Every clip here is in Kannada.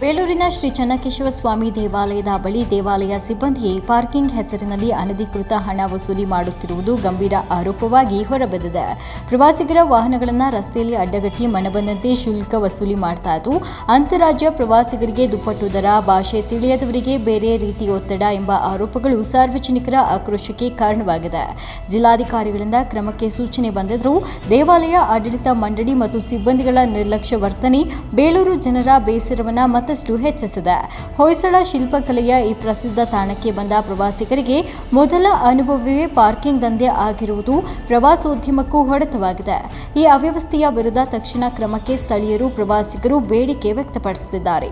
ಬೇಲೂರಿನ ಶ್ರೀ ಚನ್ನಕೇಶವ ಸ್ವಾಮಿ ದೇವಾಲಯದ ಬಳಿ ದೇವಾಲಯ ಸಿಬ್ಬಂದಿಯೇ ಪಾರ್ಕಿಂಗ್ ಹೆಸರಿನಲ್ಲಿ ಅನಧಿಕೃತ ಹಣ ವಸೂಲಿ ಮಾಡುತ್ತಿರುವುದು ಗಂಭೀರ ಆರೋಪವಾಗಿ ಹೊರಬಿದ್ದಿದೆ ಪ್ರವಾಸಿಗರ ವಾಹನಗಳನ್ನು ರಸ್ತೆಯಲ್ಲಿ ಅಡ್ಡಗಟ್ಟಿ ಮನಬಂದಂತೆ ಶುಲ್ಕ ವಸೂಲಿ ಮಾಡ್ತಾ ಇದ್ದು, ಅಂತಾರಾಜ್ಯ ಪ್ರವಾಸಿಗರಿಗೆ ದುಪ್ಪಟ್ಟು ದರ, ಭಾಷೆ ತಿಳಿಯದವರಿಗೆ ಬೇರೆ ರೀತಿ ಒತ್ತಡ ಎಂಬ ಆರೋಪಗಳು ಸಾರ್ವಜನಿಕರ ಆಕ್ರೋಶಕ್ಕೆ ಕಾರಣವಾಗಿದೆ. ಜಿಲ್ಲಾಧಿಕಾರಿಗಳಿಂದ ಕ್ರಮಕ್ಕೆ ಸೂಚನೆ ಬಂದಿದ್ದರೂ ದೇವಾಲಯ ಆಡಳಿತ ಮಂಡಳಿ ಮತ್ತು ಸಿಬ್ಬಂದಿಗಳ ನಿರ್ಲಕ್ಷ್ಯ ವರ್ತನೆ, ಬೇಲೂರು ಜನರ ಬೇಸರವನ್ನ ಮತ್ತಷ್ಟು ಹೆಚ್ಚಿಸಿದೆ. ಹೊಯ್ಸಳ ಶಿಲ್ಪಕಲೆಯ ಈ ಪ್ರಸಿದ್ಧ ತಾಣಕ್ಕೆ ಬಂದ ಪ್ರವಾಸಿಗರಿಗೆ ಮೊದಲ ಅನುಭವವೇ ಪಾರ್ಕಿಂಗ್ ದಂಧೆ ಆಗಿರುವುದು ಪ್ರವಾಸೋದ್ಯಮಕ್ಕೂ ಹೊಡೆತವಾಗಿದೆ. ಈ ಅವ್ಯವಸ್ಥೆಯ ವಿರುದ್ಧ ತಕ್ಷಣ ಕ್ರಮಕ್ಕೆ ಸ್ಥಳೀಯರು ಪ್ರವಾಸಿಗರು ಬೇಡಿಕೆ ವ್ಯಕ್ತಪಡಿಸುತ್ತಿದ್ದಾರೆ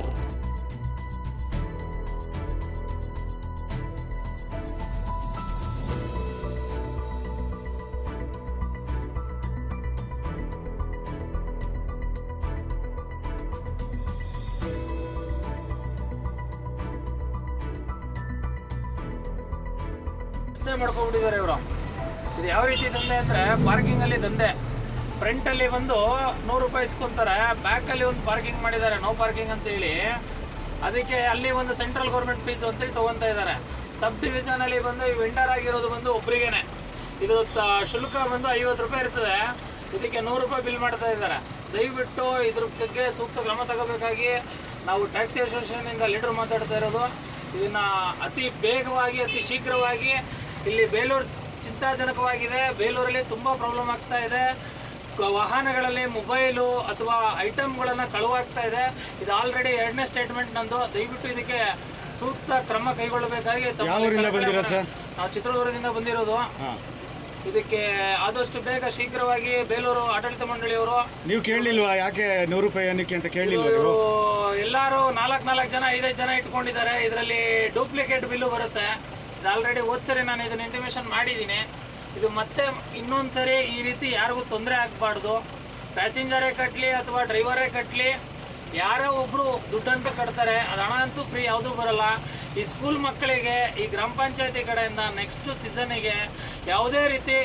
ದಂಧೆ ಮಾಡ್ಕೊಂಡ್ಬಿಟ್ಟಿದ್ದಾರೆ ಇವರು. ಇದು ಯಾವ ರೀತಿ ದಂಧೆ ಅಂದರೆ ಪಾರ್ಕಿಂಗಲ್ಲಿ ದಂಧೆ. ಫ್ರಂಟಲ್ಲಿ ಬಂದು ನೂರು ರೂಪಾಯಿ ಇಸ್ಕೊಂತಾರೆ ಬ್ಯಾಕಲ್ಲಿ ಒಂದು ಪಾರ್ಕಿಂಗ್ ಮಾಡಿದ್ದಾರೆ ನೋ ಪಾರ್ಕಿಂಗ್ ಅಂತೇಳಿ ಅದಕ್ಕೆ ಅಲ್ಲಿ ಒಂದು ಸೆಂಟ್ರಲ್ ಗೌರ್ಮೆಂಟ್ ಫೀಸ್ ಅಂತೇಳಿ ತೊಗೊತಾ ಇದ್ದಾರೆ. ಸಬ್ ಡಿವಿಷನಲ್ಲಿ ಬಂದು ಈ ವೆಂಡರ್ ಆಗಿರೋದು ಬಂದು ಒಬ್ರಿಗೇನೆ. ಇದು ಶುಲ್ಕ ಬಂದು ಐವತ್ತು ರೂಪಾಯಿ ಇರ್ತದೆ. ಇದಕ್ಕೆ ನೂರು ರೂಪಾಯಿ ಬಿಲ್ ಮಾಡ್ತಾ ಇದ್ದಾರೆ. ದಯವಿಟ್ಟು ಇದ್ರ ಬಗ್ಗೆ ಸೂಕ್ತ ಕ್ರಮ ತಗೋಬೇಕಾಗಿ ನಾವು ಟ್ಯಾಕ್ಸಿ ಅಸೋಸಿಯೇಷನ್ ಇಂದ ಲೀಡರ್ ಮಾತಾಡ್ತಾ ಇರೋದು. ಇದನ್ನ ಅತಿ ಬೇಗವಾಗಿ, ಅತಿ ಶೀಘ್ರವಾಗಿ ಇಲ್ಲಿ ಬೇಲೂರು ಚಿಂತಾಜನಕವಾಗಿದೆ. ಬೇಲೂರಲ್ಲಿ ತುಂಬ ಪ್ರಾಬ್ಲಮ್ ಆಗ್ತಾ ಇದೆ. ವಾಹನಗಳಲ್ಲಿ ಮೊಬೈಲು ಅಥವಾ ಐಟಮ್ಗಳನ್ನು ಕಳುವಾಗ್ತಾ ಇದೆ. ಇದು ಆಲ್ರೆಡಿ ಎರಡನೇ ಸ್ಟೇಟ್ಮೆಂಟ್ ನಂದು. ದಯವಿಟ್ಟು ಇದಕ್ಕೆ ಸೂಕ್ತ ಕ್ರಮ ಕೈಗೊಳ್ಳಬೇಕಾಗಿ ನಾವು ಚಿತ್ರದುರ್ಗದಿಂದ ಬಂದಿರೋದು. ಇದಕ್ಕೆ ಆದಷ್ಟು ಬೇಗ ಶೀಘ್ರವಾಗಿ ಬೇಲೂರು ಆಡಳಿತ ಮಂಡಳಿಯವರು ನೀವು ಕೇಳಲಿಲ್ವಾ? ಯಾಕೆ ನೂರು ರೂಪಾಯಿ ಏನಕ್ಕೆ ಅಂತ ಕೇಳಲಿಲ್ಲ ಎಲ್ಲರೂ ನಾಲ್ಕು ನಾಲ್ಕು ಜನ ಐದೈದು ಜನ ಇಟ್ಕೊಂಡಿದ್ದಾರೆ. ಇದರಲ್ಲಿ ಡೂಪ್ಲಿಕೇಟ್ ಬಿಲ್ಲು ಬರುತ್ತೆ. ಇದು ಆಲ್ರೆಡಿ ಸರಿ ನಾನು ಇದನ್ನ ಇಂಟಿಮೇಷನ್ ಮಾಡಿದ್ದೀನಿ. ಇದು ಮತ್ತೆ ಇನ್ನೊಂದು ಸರಿ ಈ ರೀತಿ ಯಾರಿಗೂ ತೊಂದರೆ ಆಗಬಾರ್ದು. ಪ್ಯಾಸೆಂಜರೇ ಕಟ್ಟಲಿ ಅಥವಾ ಡ್ರೈವರೇ ಕಟ್ಟಲಿ ಯಾರೋ ಒಬ್ರು ದುಡ್ಡಂತ ಕಟ್ತಾರೆ, ಅದು ಹಣ ಅಂತೂ ಫ್ರೀ ಯಾವುದೂ ಬರಲ್ಲ. ಈ ಸ್ಕೂಲ್ ಮಕ್ಕಳಿಗೆ, ಈ ಗ್ರಾಮ ಪಂಚಾಯತಿ ಕಡೆಯಿಂದ ನೆಕ್ಸ್ಟ್ ಸೀಸನಿಗೆ ಯಾವುದೇ ರೀತಿ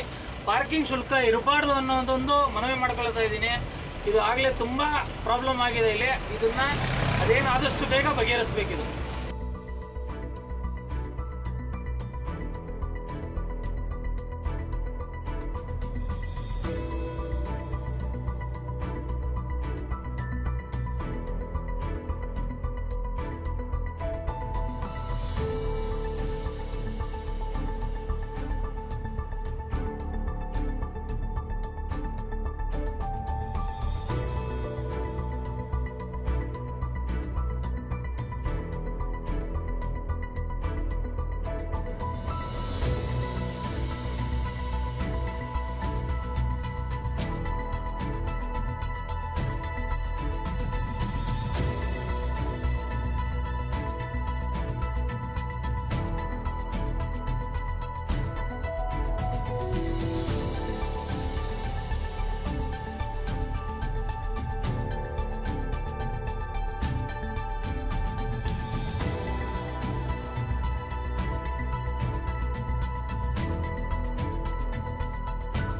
ಪಾರ್ಕಿಂಗ್ ಶುಲ್ಕ ಇರಬಾರ್ದು ಅನ್ನೋದೊಂದು ಮನವಿ ಮಾಡ್ಕೊಳ್ತಾ ಇದ್ದೀನಿ. ಇದು ಆಗಲೇ ತುಂಬ ಪ್ರಾಬ್ಲಮ್ ಆಗಿದೆ ಇಲ್ಲಿ. ಇದನ್ನ ಅದೇನು ಆದಷ್ಟು ಬೇಗ ಬಗೆಹರಿಸ್ಬೇಕಿದು